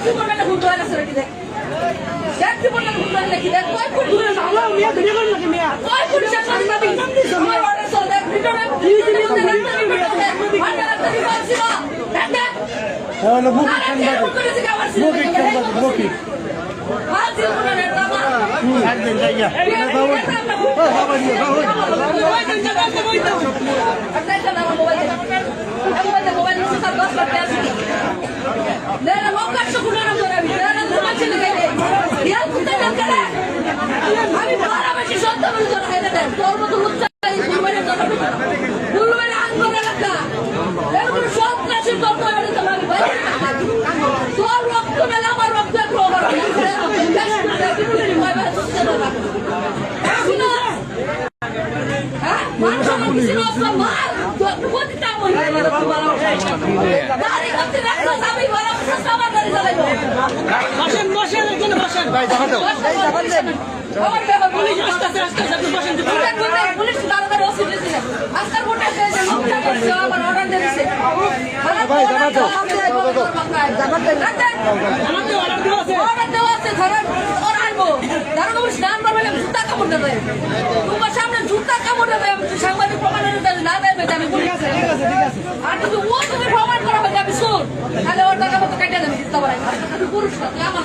দেখছি বলবে না ভুল হয়ে গেছে নাকি দেখ দেখছি বলবে ভুল হয়ে নাকি দেখ কয় ফুট দূরে না আল্লাহ মিয়া ভিডিও করেন নাকি মিয়া কয় ফুট শেষ করে দিবি আমার অর্ডার চল দেখ ভিডিওটা হলো মুখে সাংবাদিক মুখে সাংবাদিক মুখে একদিন যাইয়া বাবু ও বাবা নিয়ে বাবু আমি বসেন বসেন এখানে বসেন আমার ব্যাপার পুলিশ আসতেছে আসতেছে বসেন পুলিশ তাড়াতাড়ি ওসি আজকাল ভোটে এসে লোকটা করছে আমার ভাই, জামাত জামাত আমাকে অর্ডার দেওয়া আছে ধরেন ওর আইবো ধরেন তুমি স্নান করবে না জুতা কামড় দেবে তোমার সামনে জুতা কামড় দেবে আমি সাংবাদিক প্রমাণ না দেবে আমি বলি আর তুমি ও তুমি প্রমাণ করা আমি শুন তাহলে ওর টাকা মতো কেটে দেবে দিতে পারে পুরুষ না তুই আমার।